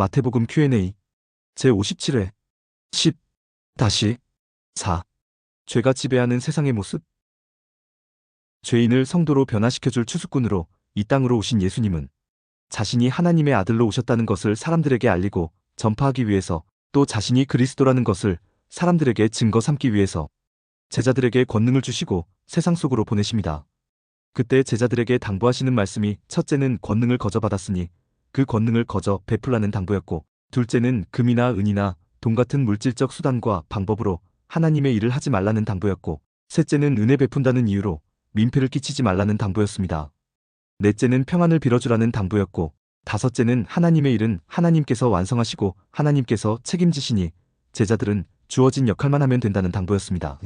마태복음 Q&A. 제57회 10 다시 4 죄가 지배하는 세상의 모습. 죄인을 성도로 변화시켜줄 추수꾼으로 이 땅으로 오신 예수님은 자신이 하나님의 아들로 오셨다는 것을 사람들에게 알리고 전파하기 위해서 또 자신이 그리스도라는 것을 사람들에게 증거 삼기 위해서 제자들에게 권능을 주시고 세상 속으로 보내십니다. 그때 제자들에게 당부하시는 말씀이 첫째는 권능을 거저 받았으니 그 권능을 거저 베풀라는 당부였고 둘째는 금이나 은이나 돈 같은 물질적 수단과 방법으로 하나님의 일을 하지 말라는 당부였고 셋째는 은혜 베푼다는 이유로 민폐를 끼치지 말라는 당부였습니다. 넷째는 평안을 빌어주라는 당부였고 다섯째는 하나님의 일은 하나님께서 완성하시고 하나님께서 책임지시니 제자들은 주어진 역할만 하면 된다는 당부였습니다.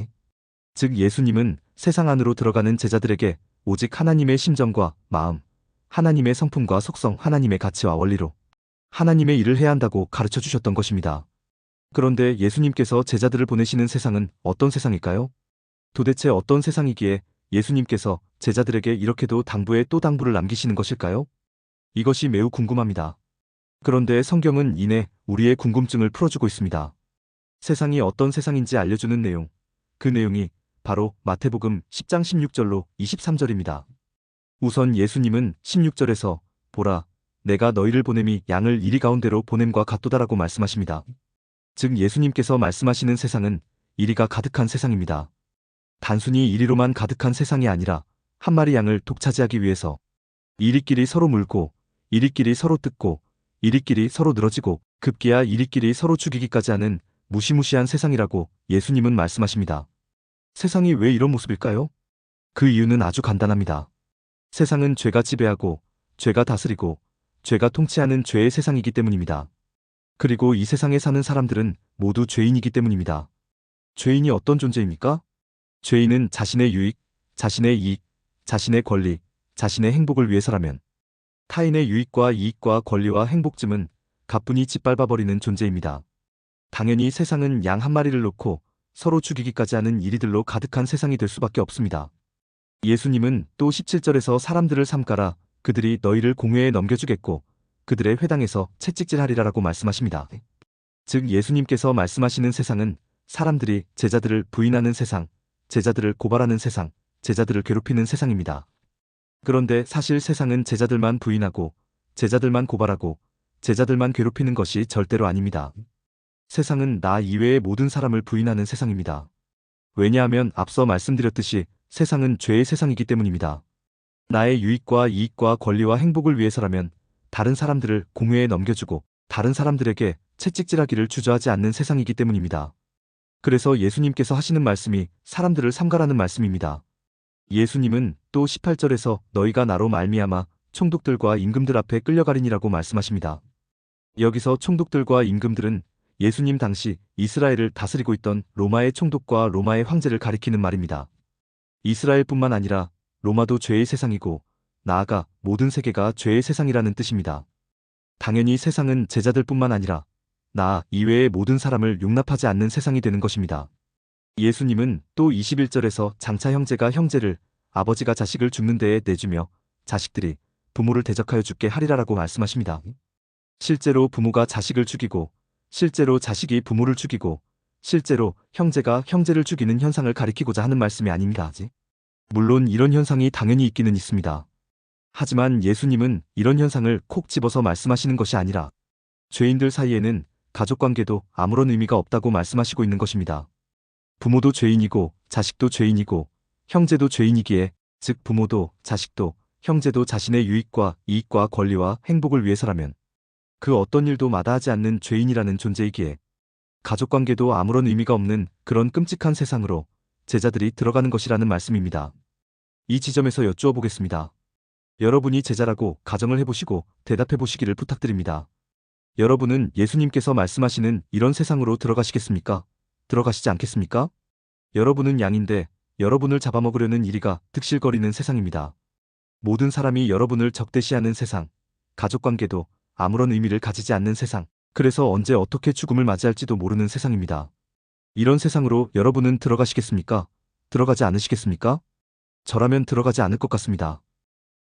즉 예수님은 세상 안으로 들어가는 제자들에게 오직 하나님의 심정과 마음, 하나님의 성품과 속성, 하나님의 가치와 원리로 하나님의 일을 해야 한다고 가르쳐 주셨던 것입니다. 그런데 예수님께서 제자들을 보내시는 세상은 어떤 세상일까요? 도대체 어떤 세상이기에 예수님께서 제자들에게 이렇게도 당부에 또 당부를 남기시는 것일까요? 이것이 매우 궁금합니다. 그런데 성경은 이내 우리의 궁금증을 풀어주고 있습니다. 세상이 어떤 세상인지 알려주는 내용. 그 내용이 바로 마태복음 10장 16절로 23절입니다. 우선 예수님은 16절에서 보라, 내가 너희를 보냄이 양을 이리 가운데로 보냄과 같도다라고 말씀하십니다. 즉 예수님께서 말씀하시는 세상은 이리가 가득한 세상입니다. 단순히 이리로만 가득한 세상이 아니라 한 마리 양을 독차지하기 위해서 이리끼리 서로 물고 이리끼리 서로 뜯고 이리끼리 서로 늘어지고 급기야 이리끼리 서로 죽이기까지 하는 무시무시한 세상이라고 예수님은 말씀하십니다. 세상이 왜 이런 모습일까요? 그 이유는 아주 간단합니다. 세상은 죄가 지배하고 죄가 다스리고 죄가 통치하는 죄의 세상이기 때문입니다. 그리고 이 세상에 사는 사람들은 모두 죄인이기 때문입니다. 죄인이 어떤 존재입니까? 죄인은 자신의 유익, 자신의 이익, 자신의 권리, 자신의 행복을 위해서라면 타인의 유익과 이익과 권리와 행복쯤은 가뿐히 짓밟아버리는 존재입니다. 당연히 세상은 양 한 마리를 놓고 서로 죽이기까지 하는 이리들로 가득한 세상이 될 수밖에 없습니다. 예수님은 또 17절에서 사람들을 삼가라 그들이 너희를 공회에 넘겨주겠고 그들의 회당에서 채찍질하리라라고 말씀하십니다. 즉 예수님께서 말씀하시는 세상은 사람들이 제자들을 부인하는 세상, 제자들을 고발하는 세상, 제자들을 괴롭히는 세상입니다. 그런데 사실 세상은 제자들만 부인하고 제자들만 고발하고 제자들만 괴롭히는 것이 절대로 아닙니다. 세상은 나 이외의 모든 사람을 부인하는 세상입니다. 왜냐하면 앞서 말씀드렸듯이 세상은 죄의 세상이기 때문입니다. 나의 유익과 이익과 권리와 행복을 위해서라면 다른 사람들을 공회에 넘겨주고 다른 사람들에게 채찍질하기를 주저하지 않는 세상이기 때문입니다. 그래서 예수님께서 하시는 말씀이 사람들을 삼가라는 말씀입니다. 예수님은 또 18절에서 너희가 나로 말미암아 총독들과 임금들 앞에 끌려가리니라고 말씀하십니다. 여기서 총독들과 임금들은 예수님 당시 이스라엘을 다스리고 있던 로마의 총독과 로마의 황제를 가리키는 말입니다. 이스라엘뿐만 아니라 로마도 죄의 세상이고 나아가 모든 세계가 죄의 세상이라는 뜻입니다. 당연히 세상은 제자들뿐만 아니라 나 이외의 모든 사람을 용납하지 않는 세상이 되는 것입니다. 예수님은 또 21절에서 장차 형제가 형제를 아버지가 자식을 죽는 데에 내주며 자식들이 부모를 대적하여 죽게 하리라라고 말씀하십니다. 실제로 부모가 자식을 죽이고 실제로 자식이 부모를 죽이고 실제로 형제가 형제를 죽이는 현상을 가리키고자 하는 말씀이 아닙니다. 물론 이런 현상이 당연히 있기는 있습니다. 하지만 예수님은 이런 현상을 콕 집어서 말씀하시는 것이 아니라 죄인들 사이에는 가족관계도 아무런 의미가 없다고 말씀하시고 있는 것입니다. 부모도 죄인이고 자식도 죄인이고 형제도 죄인이기에 즉 부모도 자식도 형제도 자신의 유익과 이익과 권리와 행복을 위해서라면 그 어떤 일도 마다하지 않는 죄인이라는 존재이기에 가족관계도 아무런 의미가 없는 그런 끔찍한 세상으로 제자들이 들어가는 것이라는 말씀입니다. 이 지점에서 여쭈어 보겠습니다. 여러분이 제자라고 가정을 해보시고 대답해 보시기를 부탁드립니다. 여러분은 예수님께서 말씀하시는 이런 세상으로 들어가시겠습니까? 들어가시지 않겠습니까? 여러분은 양인데 여러분을 잡아먹으려는 이리가 득실거리는 세상입니다. 모든 사람이 여러분을 적대시하는 세상, 가족관계도 아무런 의미를 가지지 않는 세상, 그래서 언제 어떻게 죽음을 맞이할지도 모르는 세상입니다. 이런 세상으로 여러분은 들어가시겠습니까? 들어가지 않으시겠습니까? 저라면 들어가지 않을 것 같습니다.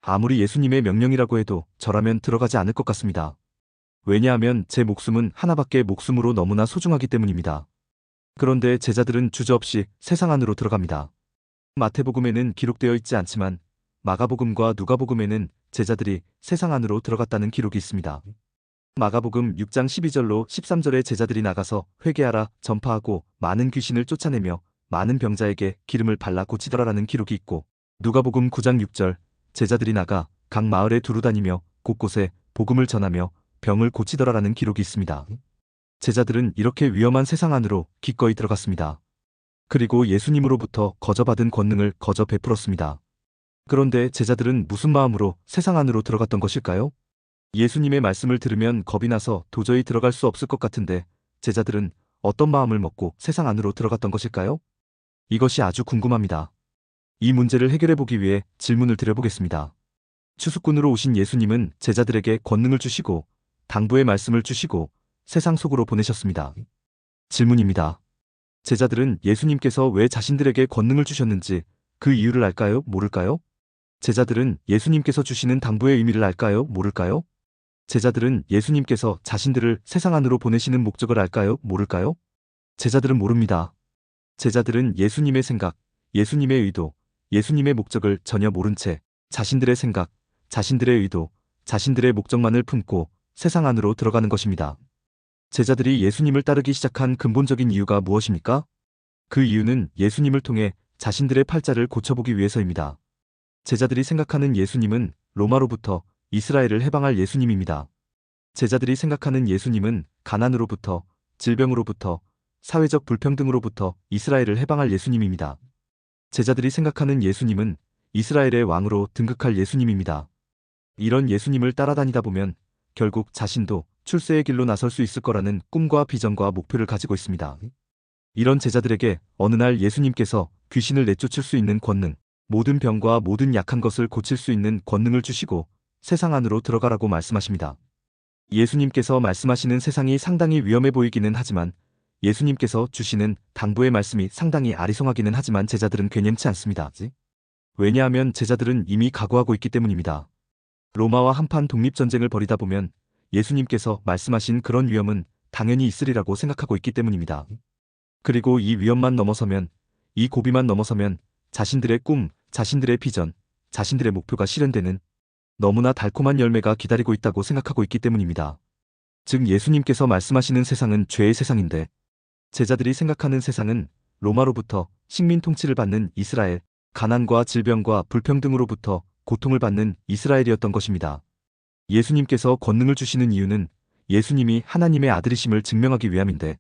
아무리 예수님의 명령이라고 해도 저라면 들어가지 않을 것 같습니다. 왜냐하면 제 목숨은 하나밖에 목숨으로 너무나 소중하기 때문입니다. 그런데 제자들은 주저없이 세상 안으로 들어갑니다. 마태복음에는 기록되어 있지 않지만 마가복음과 누가복음에는 제자들이 세상 안으로 들어갔다는 기록이 있습니다. 마가복음 6장 12절로 13절에 제자들이 나가서 회개하라 전파하고 많은 귀신을 쫓아내며 많은 병자에게 기름을 발라 고치더라라는 기록이 있고 누가복음 9장 6절 제자들이 나가 각 마을에 두루 다니며 곳곳에 복음을 전하며 병을 고치더라라는 기록이 있습니다. 제자들은 이렇게 위험한 세상 안으로 기꺼이 들어갔습니다. 그리고 예수님으로부터 거저받은 권능을 거저 베풀었습니다. 그런데 제자들은 무슨 마음으로 세상 안으로 들어갔던 것일까요? 예수님의 말씀을 들으면 겁이 나서 도저히 들어갈 수 없을 것 같은데 제자들은 어떤 마음을 먹고 세상 안으로 들어갔던 것일까요? 이것이 아주 궁금합니다. 이 문제를 해결해 보기 위해 질문을 드려보겠습니다. 추수꾼으로 오신 예수님은 제자들에게 권능을 주시고 당부의 말씀을 주시고 세상 속으로 보내셨습니다. 질문입니다. 제자들은 예수님께서 왜 자신들에게 권능을 주셨는지 그 이유를 알까요? 모를까요? 제자들은 예수님께서 주시는 당부의 의미를 알까요? 모를까요? 제자들은 예수님께서 자신들을 세상 안으로 보내시는 목적을 알까요? 모를까요? 제자들은 모릅니다. 제자들은 예수님의 생각, 예수님의 의도, 예수님의 목적을 전혀 모른 채 자신들의 생각, 자신들의 의도, 자신들의 목적만을 품고 세상 안으로 들어가는 것입니다. 제자들이 예수님을 따르기 시작한 근본적인 이유가 무엇입니까? 그 이유는 예수님을 통해 자신들의 팔자를 고쳐보기 위해서입니다. 제자들이 생각하는 예수님은 로마로부터 이스라엘을 해방할 예수님입니다. 제자들이 생각하는 예수님은 가난으로부터, 질병으로부터, 사회적 불평등으로부터 이스라엘을 해방할 예수님입니다. 제자들이 생각하는 예수님은 이스라엘의 왕으로 등극할 예수님입니다. 이런 예수님을 따라다니다 보면 결국 자신도 출세의 길로 나설 수 있을 거라는 꿈과 비전과 목표를 가지고 있습니다. 이런 제자들에게 어느 날 예수님께서 귀신을 내쫓을 수 있는 권능, 모든 병과 모든 약한 것을 고칠 수 있는 권능을 주시고 세상 안으로 들어가라고 말씀하십니다. 예수님께서 말씀하시는 세상이 상당히 위험해 보이기는 하지만 예수님께서 주시는 당부의 말씀이 상당히 아리송하기는 하지만 제자들은 괜찮지 않습니다. 왜냐하면 제자들은 이미 각오하고 있기 때문입니다. 로마와 한판 독립전쟁을 벌이다 보면 예수님께서 말씀하신 그런 위험은 당연히 있으리라고 생각하고 있기 때문입니다. 그리고 이 위험만 넘어서면, 이 고비만 넘어서면 자신들의 꿈, 자신들의 비전, 자신들의 목표가 실현되는 너무나 달콤한 열매가 기다리고 있다고 생각하고 있기 때문입니다. 즉 예수님께서 말씀하시는 세상은 죄의 세상인데 제자들이 생각하는 세상은 로마로부터 식민 통치를 받는 이스라엘, 가난과 질병과 불평등으로부터 고통을 받는 이스라엘이었던 것입니다. 예수님께서 권능을 주시는 이유는 예수님이 하나님의 아들이심을 증명하기 위함인데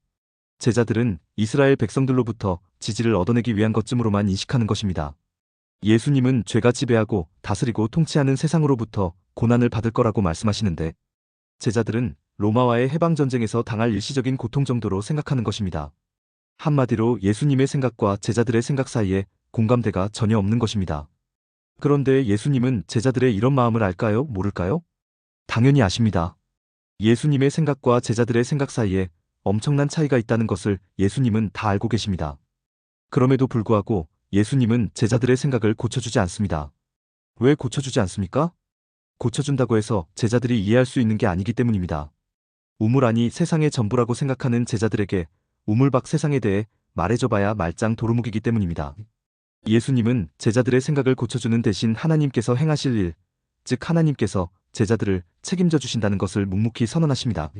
제자들은 이스라엘 백성들로부터 지지를 얻어내기 위한 것쯤으로만 인식하는 것입니다. 예수님은 죄가 지배하고 다스리고 통치하는 세상으로부터 고난을 받을 거라고 말씀하시는데 제자들은 로마와의 해방전쟁에서 당할 일시적인 고통 정도로 생각하는 것입니다. 한마디로 예수님의 생각과 제자들의 생각 사이에 공감대가 전혀 없는 것입니다. 그런데 예수님은 제자들의 이런 마음을 알까요? 모를까요? 당연히 아십니다. 예수님의 생각과 제자들의 생각 사이에 엄청난 차이가 있다는 것을 예수님은 다 알고 계십니다. 그럼에도 불구하고 예수님은 제자들의 생각을 고쳐주지 않습니다. 왜 고쳐주지 않습니까? 고쳐준다고 해서 제자들이 이해할 수 있는 게 아니기 때문입니다. 우물 안이 세상의 전부라고 생각하는 제자들에게 우물 밖 세상에 대해 말해줘봐야 말짱 도루묵이기 때문입니다. 예수님은 제자들의 생각을 고쳐주는 대신 하나님께서 행하실 일, 즉 하나님께서 제자들을 책임져 주신다는 것을 묵묵히 선언하십니다.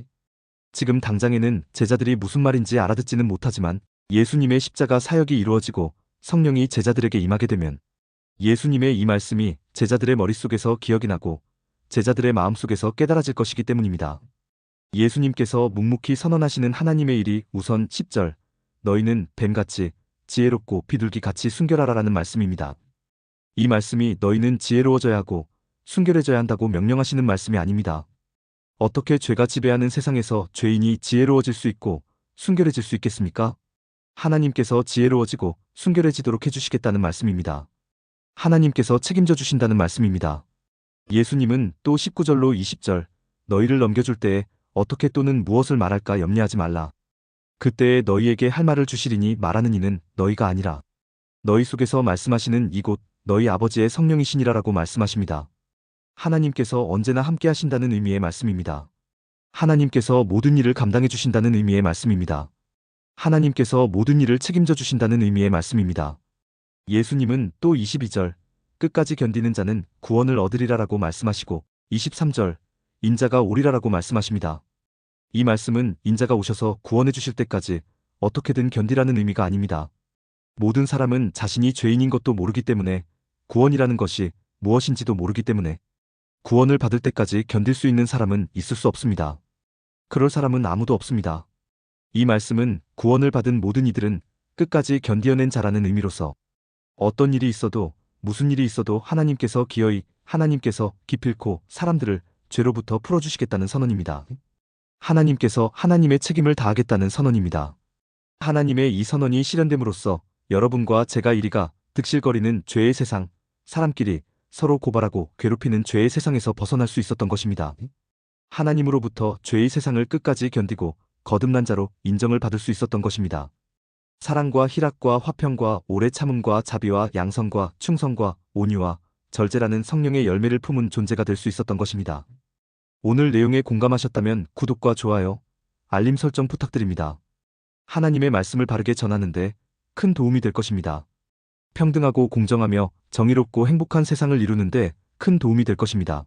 지금 당장에는 제자들이 무슨 말인지 알아듣지는 못하지만 예수님의 십자가 사역이 이루어지고 성령이 제자들에게 임하게 되면 예수님의 이 말씀이 제자들의 머릿속에서 기억이 나고 제자들의 마음속에서 깨달아질 것이기 때문입니다. 예수님께서 묵묵히 선언하시는 하나님의 일이 우선 10절 너희는 뱀같이 지혜롭고 비둘기같이 순결하라라는 말씀입니다. 이 말씀이 너희는 지혜로워져야 하고 순결해져야 한다고 명령하시는 말씀이 아닙니다. 어떻게 죄가 지배하는 세상에서 죄인이 지혜로워질 수 있고 순결해질 수 있겠습니까? 하나님께서 지혜로워지고 순결해지도록 해주시겠다는 말씀입니다. 하나님께서 책임져 주신다는 말씀입니다. 예수님은 또 19절로 20절 너희를 넘겨줄 때에 어떻게 또는 무엇을 말할까 염려하지 말라. 그때에 너희에게 할 말을 주시리니 말하는 이는 너희가 아니라 너희 속에서 말씀하시는 이곳 너희 아버지의 성령이시니라라고 말씀하십니다. 하나님께서 언제나 함께 하신다는 의미의 말씀입니다. 하나님께서 모든 일을 감당해 주신다는 의미의 말씀입니다. 하나님께서 모든 일을 책임져 주신다는 의미의 말씀입니다. 예수님은 또 22절, 끝까지 견디는 자는 구원을 얻으리라라고 말씀하시고 23절, 인자가 오리라라고 말씀하십니다. 이 말씀은 인자가 오셔서 구원해 주실 때까지 어떻게든 견디라는 의미가 아닙니다. 모든 사람은 자신이 죄인인 것도 모르기 때문에 구원이라는 것이 무엇인지도 모르기 때문에 구원을 받을 때까지 견딜 수 있는 사람은 있을 수 없습니다. 그럴 사람은 아무도 없습니다. 이 말씀은 구원을 받은 모든 이들은 끝까지 견디어낸 자라는 의미로서 어떤 일이 있어도 무슨 일이 있어도 하나님께서 기어이 하나님께서 기필코 사람들을 죄로부터 풀어주시겠다는 선언입니다. 하나님께서 하나님의 책임을 다하겠다는 선언입니다. 하나님의 이 선언이 실현됨으로써 여러분과 제가 이리가 득실거리는 죄의 세상, 사람끼리 서로 고발하고 괴롭히는 죄의 세상에서 벗어날 수 있었던 것입니다. 하나님으로부터 죄의 세상을 끝까지 견디고 거듭난 자로 인정을 받을 수 있었던 것입니다. 사랑과 희락과 화평과 오래 참음과 자비와 양성과 충성과 온유와 절제라는 성령의 열매를 품은 존재가 될 수 있었던 것입니다. 오늘 내용에 공감하셨다면 구독과 좋아요, 알림 설정 부탁드립니다. 하나님의 말씀을 바르게 전하는데 큰 도움이 될 것입니다. 평등하고 공정하며 정의롭고 행복한 세상을 이루는데 큰 도움이 될 것입니다.